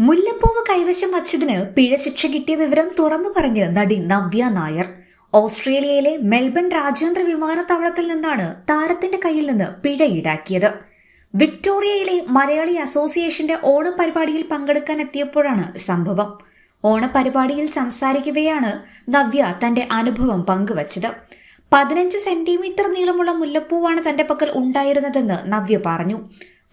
മുല്ലപ്പൂവ് കൈവശം വച്ചതിന് പിഴ ശിക്ഷ കിട്ടിയ വിവരം തുറന്നു പറഞ്ഞ് നടി നവ്യ നായർ. ഓസ്ട്രേലിയയിലെ മെൽബൺ രാജ്യാന്തര വിമാനത്താവളത്തിൽ നിന്നാണ് താരത്തിന്റെ കയ്യിൽ നിന്ന് പിഴ ഈടാക്കിയത്. വിക്ടോറിയയിലെ മലയാളി അസോസിയേഷന്റെ ഓണപരിപാടിയിൽ പങ്കെടുക്കാൻ എത്തിയപ്പോഴാണ് സംഭവം. ഓണപരിപാടിയിൽ സംസാരിക്കവെയാണ് നവ്യ തന്റെ അനുഭവം പങ്കുവച്ചത്. പതിനഞ്ച് സെന്റിമീറ്റർ നീളമുള്ള മുല്ലപ്പൂവാണ് തന്റെ പക്കൽ ഉണ്ടായിരുന്നതെന്ന് നവ്യ പറഞ്ഞു.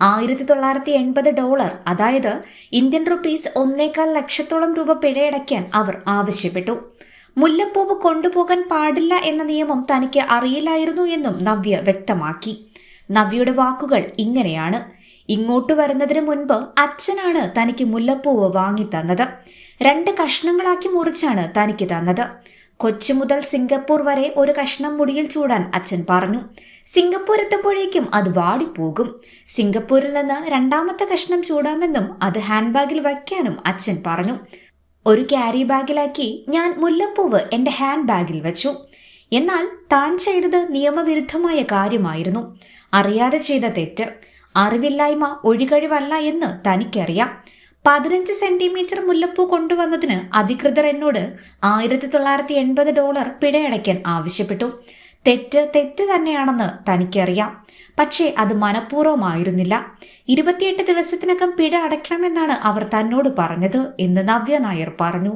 ആയിരത്തി തൊള്ളായിരത്തി എൺപത് ഡോളർ അതായത് ഇന്ത്യൻ റുപ്പീസ് ഒന്നേകാൽ ലക്ഷത്തോളം രൂപ പിഴയടയ്ക്കാൻ അവർ ആവശ്യപ്പെട്ടു. മുല്ലപ്പൂവ് കൊണ്ടുപോകാൻ പാടില്ല എന്ന നിയമം തനിക്ക് അറിയില്ലായിരുന്നു എന്നും നവ്യ വ്യക്തമാക്കി. നവ്യയുടെ വാക്കുകൾ ഇങ്ങനെയാണ്. ഇങ്ങോട്ട് വരുന്നതിന് മുൻപ് അച്ഛനാണ് തനിക്ക് മുല്ലപ്പൂവ് വാങ്ങി തന്നത് രണ്ട് കഷ്ണങ്ങളാക്കി മുറിച്ചാണ് തനിക്ക് തന്നത്. കൊച്ചി മുതൽ സിംഗപ്പൂർ വരെ ഒരു കഷ്ണം മുടിയിൽ ചൂടാൻ അച്ഛൻ പറഞ്ഞു. സിംഗപ്പൂർ എത്തുമ്പോഴേക്കും അത് വാടിപ്പോകും. സിംഗപ്പൂരിൽ നിന്ന് രണ്ടാമത്തെ കഷ്ണം ചൂടാമെന്നും അത് ഹാൻഡ് ബാഗിൽ വയ്ക്കാനും അച്ഛൻ പറഞ്ഞു. ഒരു ക്യാരി ബാഗിലാക്കി ഞാൻ മുല്ലപ്പൂവ് എന്റെ ഹാൻഡ് ബാഗിൽ വെച്ചു. എന്നാൽ താൻ ചെയ്തത് നിയമവിരുദ്ധമായ കാര്യമായിരുന്നു. അറിയാതെ ചെയ്ത തെറ്റ്. അറിവില്ലായ്മ ഒഴികഴിവല്ല എന്ന് തനിക്കറിയാം. പതിനഞ്ച് സെന്റിമീറ്റർ മുല്ലപ്പൂ കൊണ്ടുവന്നതിന് അധികൃതർ എന്നോട് ആയിരത്തി തൊള്ളായിരത്തി എൺപത് ഡോളർ പിഴയടയ്ക്കാൻ ആവശ്യപ്പെട്ടു. തെറ്റ് തെറ്റ് തന്നെയാണെന്ന് തനിക്കറിയാം. പക്ഷേ അത് മനഃപൂർവമായിരുന്നില്ല. ഇരുപത്തിയെട്ട് ദിവസത്തിനകം പിഴ അടയ്ക്കണമെന്നാണ് അവർ തന്നോട് പറഞ്ഞത് എന്ന് നവ്യ നായർ പറഞ്ഞു.